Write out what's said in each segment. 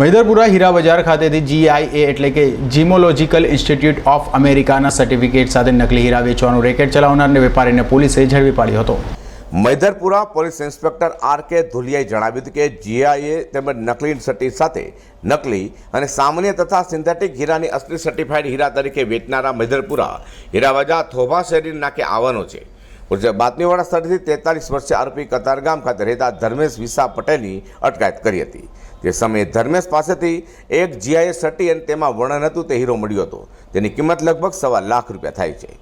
મૈદરપુરા હીરા બજાર ખાતેથી જીઆઈએ એટલે કે જીમોલોજીકલ ઇન્સ્ટિટ્યૂટ ઓફ અમેરિકાના સર્ટિફિકેટ સાથે નકલી હીરા વેચવાનું રેકેટ ચલાવનારને વેપારીને પોલીસે ઝડપી પાડ્યો હતો. Maidarpura police inspector R K ધુલિયાએ જણાવ્યું હતું કે જીઆઈએ તેમજ નકલી સર્ટી સાથે નકલી અને સામાન્ય તથા સિન્થેટિક હીરાની અસલી સર્ટિફાઈડ હીરા તરીકે વેચનારા મૈદરપુરા હીરા થોભા શેરી નાકે આવવાનો છે. પોલીસે બાતમીવાળા સ્થળેથી તેતાલીસ વર્ષે આરોપી કતારગામ ખાતે રહેતા ધર્મેશ વિસા પટેલની અટકાયત કરી હતી. તે સમયે ધર્મેશ પાસેથી એક જીઆઈએસ સટી અને તેમાં વર્ણન હતું, તે હીરો મળ્યો હતો. તેની કિંમત લગભગ સવા લાખ રૂપિયા થાય છે.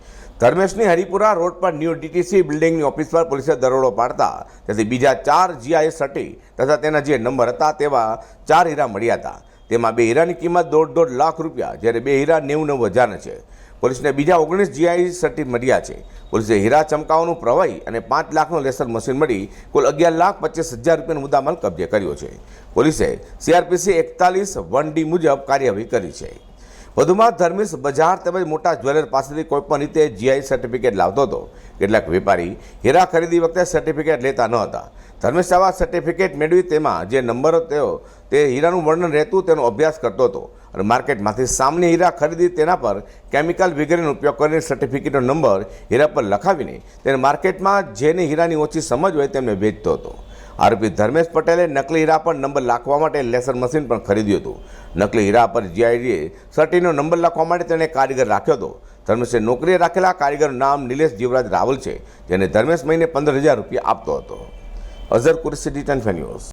ધર્મેશની હરિપુરા રોડ પર ન્યૂ ડીટીસી બિલ્ડિંગની ઓફિસ પર પોલીસે દરોડો પાડતા તેથી બીજા ચાર જીઆઈએસ સટી તથા તેના જે નંબર હતા તેવા ચાર હીરા મળ્યા હતા. તેમાં બે હીરાની કિંમત દોઢ દોઢ લાખ રૂપિયા, જ્યારે બે હીરા નેવું નવ હજારના છે. પોલીસને બીજા ઓગણીસ જીઆઈ સર્ટી મળ્યા છે. પોલીસે હીરા ચમકાવાનું પ્રવાહી અને પાંચ લાખનો લેસર મશીન મળી કુલ અગિયાર લાખ પચીસ હજાર રૂપિયાનો મુદ્દામાલ કબજે કર્યો છે. પોલીસે સીઆરપીસી એકતાલીસ વન ડી મુજબ કાર્યવાહી કરી છે. વધુમાં ધર્મેશ બજાર તેમજ મોટા જ્વેલર પાસેથી કોઈપણ રીતે જીઆઈ સર્ટિફિકેટ લાવતો હતો. કેટલાક વેપારી હીરા ખરીદી વખતે સર્ટિફિકેટ લેતા ન હતા. ધર્મેશ આવા સર્ટિફિકેટ મેળવી તેમાં જે નંબરો તેઓ તે હીરાનું વર્ણન રહેતું તેનો અભ્યાસ કરતો હતો. અને માર્કેટમાંથી સામાન્ય હીરા ખરીદી તેના પર કેમિકલ વગેરેનો ઉપયોગ કરીને સર્ટિફિકેટનો નંબર હીરા પર લખાવીને તેને માર્કેટમાં જેને હીરાની ઓછી સમજ હોય તેમને વેચતો હતો. આરોપી ધર્મેશ પટેલે નકલી હીરા પર નંબર લખવા માટે લેસર મશીન પણ ખરીદ્યું હતું. નકલી હીરા પર જીઆઈડીએ સર્ટીનો નંબર લખવા માટે તેણે કારીગર રાખ્યો હતો. ધર્મેશે નોકરીએ રાખેલા કારીગરનું નામ નિલેશ જીવરાજ રાવલ છે, જેને ધર્મેશ મહિને પંદર હજાર રૂપિયા આપતો હતો. Azhar Kursi D ten news.